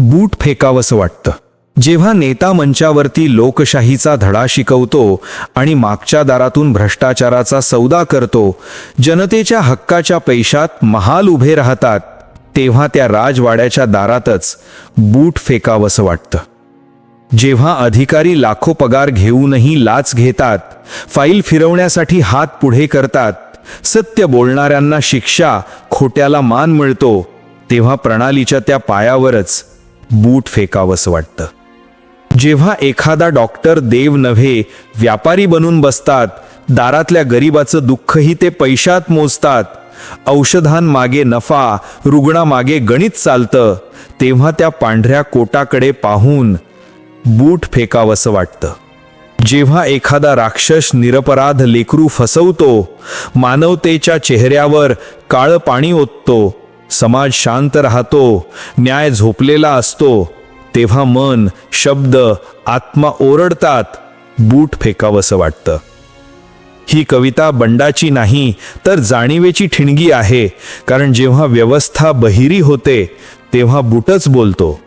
बूट फेकावंसं वाटतं. जेव्हा नेता मंचावरती लोकशाहीचा धडा शिकवतो आणि मागच्या दारातून भ्रष्टाचाराचा सौदा करतो जनतेच्या हक्काच्या पैशात महाल उभे राहतात तेव्हा त्या राजवाड्याच्या दारातच बूट फेकावंसं वाटतं. जेव्हा अधिकारी लाखो पगार घेऊनही लाच घेतात फाईल फिरवण्यासाठी हात पुढे करतात सत्य बोलणाऱ्यांना शिक्षा खोट्याला मान मिळतो तेव्हा प्रणालीच्या त्या पायावरच बूट फेकावंसं वाटतं. जेव्हा एखादा डॉक्टर देव नव्हे व्यापारी बनून बसतात दारातल्या गरिबाचं दुःखही ते पैशात मोजतात औषधांमागे नफा रुग्णामागे गणित चालतं तेव्हा त्या पांढऱ्या कोटाकडे पाहून बूट फेकावंसं वाटतं. जेव्हा एखादा राक्षस निरपराध लेकरू फसवतो मानवतेच्या चेहऱ्यावर काळं पाणी ओततो समाज शांत राहतो न्याय झोपलेला असतो तेव्हा मन शब्द आत्मा ओरडतात बूट फेकावंसं वाटतं. ही कविता बंडाची नाही तर जाणीवेची ठिणगी आहे कारण जेव्हा व्यवस्था बहिरी होते तेव्हा बूटच बोलतो.